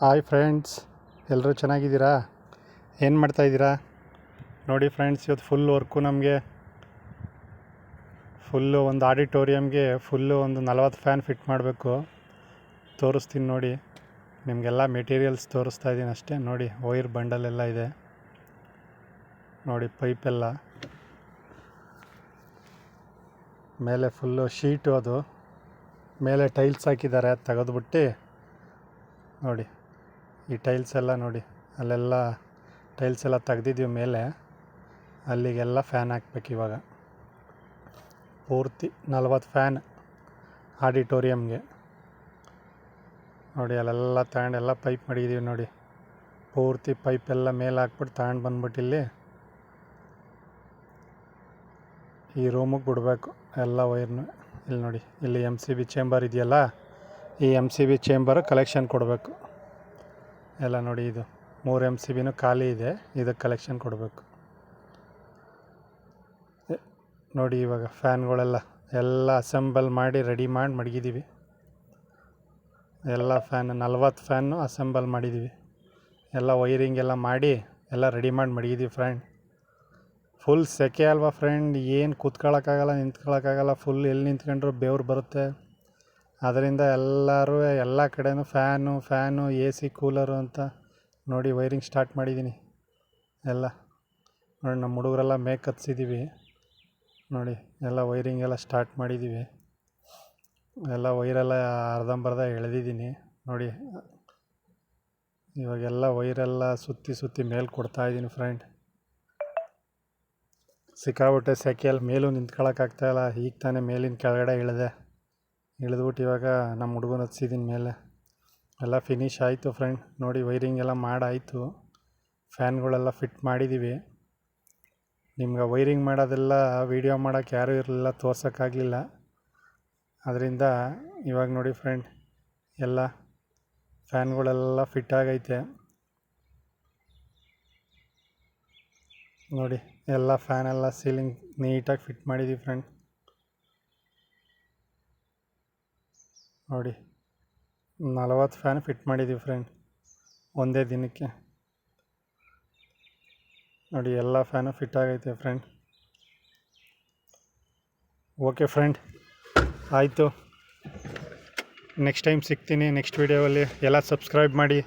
Hi friends ಎಲ್ಲರೂ ಚೆನ್ನಾಗಿದ್ದೀರಾ? ಏನು ಮಾಡ್ತಾಯಿದ್ದೀರಾ ನೋಡಿ ಫ್ರೆಂಡ್ಸ್, ಇವತ್ತು ಫುಲ್ ವರ್ಕು ನಮಗೆ. ಫುಲ್ಲು ಒಂದು ಆಡಿಟೋರಿಯಮ್ಗೆ ಫುಲ್ಲು ಒಂದು ನಲವತ್ತು ಫ್ಯಾನ್ ಫಿಟ್ ಮಾಡಬೇಕು. ತೋರಿಸ್ತೀನಿ ನೋಡಿ. ನಿಮಗೆಲ್ಲ ಮೆಟೀರಿಯಲ್ಸ್ ತೋರಿಸ್ತಾ ಇದ್ದೀನಿ ಅಷ್ಟೇ. ನೋಡಿ ವೈರ್ ಬಂಡಲ್ ಎಲ್ಲ ಇದೆ. ನೋಡಿ ಪೈಪೆಲ್ಲ ಮೇಲೆ ಫುಲ್ಲು ಶೀಟು ಅದು. ಮೇಲೆ ಟೈಲ್ಸ್ ಹಾಕಿದ್ದಾರೆ ತೆಗೆದ್ಬಿಟ್ಟು ನೋಡಿ. ಈ ಟೈಲ್ಸ್ ಎಲ್ಲ ನೋಡಿ, ಅಲ್ಲೆಲ್ಲ ಟೈಲ್ಸ್ ಎಲ್ಲ ತೆಗ್ದಿದ್ದೀವಿ ಮೇಲೆ, ಅಲ್ಲಿಗೆಲ್ಲ ಫ್ಯಾನ್ ಹಾಕ್ಬೇಕು ಇವಾಗ. ಪೂರ್ತಿ ನಲ್ವತ್ತು ಫ್ಯಾನ್ ಆಡಿಟೋರಿಯಮ್ಗೆ ನೋಡಿ, ಅಲ್ಲೆಲ್ಲ ತಗೊಂಡು ಎಲ್ಲ ಪೈಪ್ ಮಡಗಿದ್ದೀವಿ ನೋಡಿ. ಪೂರ್ತಿ ಪೈಪ್ ಎಲ್ಲ ಮೇಲೆ ಹಾಕ್ಬಿಟ್ಟು ತಗೊಂಡು ಬಂದ್ಬಿಟ್ಟು ಇಲ್ಲಿ ಈ ರೂಮಿಗೆ ಬಿಡಬೇಕು, ಎಲ್ಲ ವೈರ್ನು ಇಲ್ಲಿ ನೋಡಿ, ಇಲ್ಲಿ ಎಂ ಸಿ ಬಿ ಚೇಂಬರ್ ಇದೆಯಲ್ಲ, ಈ M C B chamber collection ಕೊಡಬೇಕು. ಎಲ್ಲ ನೋಡಿ ಇದು ಮೂರು ಎಂ ಸಿ ಬಿನೂ ಖಾಲಿ ಇದೆ. ಇದಕ್ಕೆ ಕಲೆಕ್ಷನ್ ಕೊಡಬೇಕು. ನೋಡಿ ಇವಾಗ ಫ್ಯಾನ್ಗಳೆಲ್ಲ ಎಲ್ಲ ಅಸೆಂಬಲ್ ಮಾಡಿ ರೆಡಿ ಮಾಡಿ ಮಡಗಿದ್ದೀವಿ. ಎಲ್ಲ ಫ್ಯಾನ್ ನಲ್ವತ್ತು ಫ್ಯಾನು ಅಸೆಂಬಲ್ ಮಾಡಿದ್ದೀವಿ. ಎಲ್ಲ ವೈರಿಂಗ್ ಎಲ್ಲ ಮಾಡಿ ಎಲ್ಲ ರೆಡಿ ಮಾಡಿ ಮಡಗಿದ್ದೀವಿ ಫ್ರೆಂಡ್ ಫುಲ್ ಸೆಕೆ ಅಲ್ವಾ ಫ್ರೆಂಡ್ ಏನು ಕೂತ್ಕೊಳ್ಳೋಕ್ಕಾಗಲ್ಲ ನಿಂತ್ಕೊಳ್ಳೋಕ್ಕಾಗಲ್ಲ ಫುಲ್ ಎಲ್ಲಿ ನಿಂತ್ಕೊಂಡ್ರು ಬೆವ್ರು ಬರುತ್ತೆ. ಅದರಿಂದ ಎಲ್ಲರೂ, ಎಲ್ಲ ಕಡೆನೂ fan fan, A C, cooler ಅಂತ ನೋಡಿ ವೈರಿಂಗ್ ಸ್ಟಾರ್ಟ್ ಮಾಡಿದ್ದೀನಿ. ಎಲ್ಲ ನೋಡಿ ನಮ್ಮ ಹುಡುಗರೆಲ್ಲ ಮೇಕ್ ಹತ್ಸಿದ್ದೀವಿ ನೋಡಿ ಎಲ್ಲ ವೈರಿಂಗ್ ಎಲ್ಲ ಸ್ಟಾರ್ಟ್ ಮಾಡಿದ್ದೀವಿ ಎಲ್ಲ ವೈರೆಲ್ಲ ಅರ್ಧಂಬರ್ಧ ಎಳೆದಿದ್ದೀನಿ. ನೋಡಿ ಇವಾಗೆಲ್ಲ ವೈರೆಲ್ಲ ಸುತ್ತಿ ಸುತ್ತಿ ಮೇಲೆ ಕೊಡ್ತಾಯಿದ್ದೀನಿ ಫ್ರೆಂಡ್. ಸಿಕ್ಕಾಬಿಟ್ಟೆ ಸೆಕೆಯಲ್ಲಿ ಮೇಲೂ ನಿಂತ್ಕೊಳ್ಳೋಕ್ಕಾಗ್ತಾಯಿಲ್ಲ ಈಗ ತಾನೇ ಮೇಲಿನ ಕೆಳಗಡೆ ಇಳಿದೆ. ಇಳಿದ್ಬಿಟ್ಟು ಇವಾಗ ನಮ್ಮ ಹುಡುಗನ ಹತ್ಸಿದ್ದೀನಿ ಮೇಲೆ. ಎಲ್ಲ ಫಿನಿಶ್ ಆಯಿತು ಫ್ರೆಂಡ್ ನೋಡಿ ವೈರಿಂಗ್ ಎಲ್ಲ ಮಾಡಾಯಿತು. ಫ್ಯಾನ್ಗಳೆಲ್ಲ ಫಿಟ್ ಮಾಡಿದ್ದೀವಿ ನಿಮ್ಗೆ ವೈರಿಂಗ್ ಮಾಡೋದೆಲ್ಲ ವೀಡಿಯೋ ಮಾಡೋಕ್ಕೆ ಯಾರೂ ಇರಲಿಲ್ಲ, ತೋರ್ಸೋಕ್ಕಾಗಲಿಲ್ಲ. ಅದರಿಂದ ಇವಾಗ ನೋಡಿ ಫ್ರೆಂಡ್ ಎಲ್ಲ ಫ್ಯಾನ್ಗಳೆಲ್ಲ ಫಿಟ್ ಆಗೈತೆ. ನೋಡಿ, ಎಲ್ಲ ಫ್ಯಾನೆಲ್ಲ ಸೀಲಿಂಗ್ ನೀಟಾಗಿ ಫಿಟ್ ಮಾಡಿದ್ದೀವಿ ಫ್ರೆಂಡ್ ನೋಡಿ, ನಲವತ್ತು ಫ್ಯಾನ್ ಫಿಟ್ ಮಾಡಿದ್ದೀವಿ ಫ್ರೆಂಡ್ ಒಂದೇ ದಿನಕ್ಕೆ. ನೋಡಿ, ಎಲ್ಲ ಫ್ಯಾನು ಫಿಟ್ ಆಗೈತೆ ಫ್ರೆಂಡ್ ಓಕೆ ಫ್ರೆಂಡ್ ಆಯಿತು. ನೆಕ್ಸ್ಟ್ ಟೈಮ್ ಸಿಗ್ತೀನಿ ನೆಕ್ಸ್ಟ್ ವೀಡಿಯೋವಲ್ಲಿ ಎಲ್ಲ ಸಬ್ಸ್ಕ್ರೈಬ್ ಮಾಡಿ.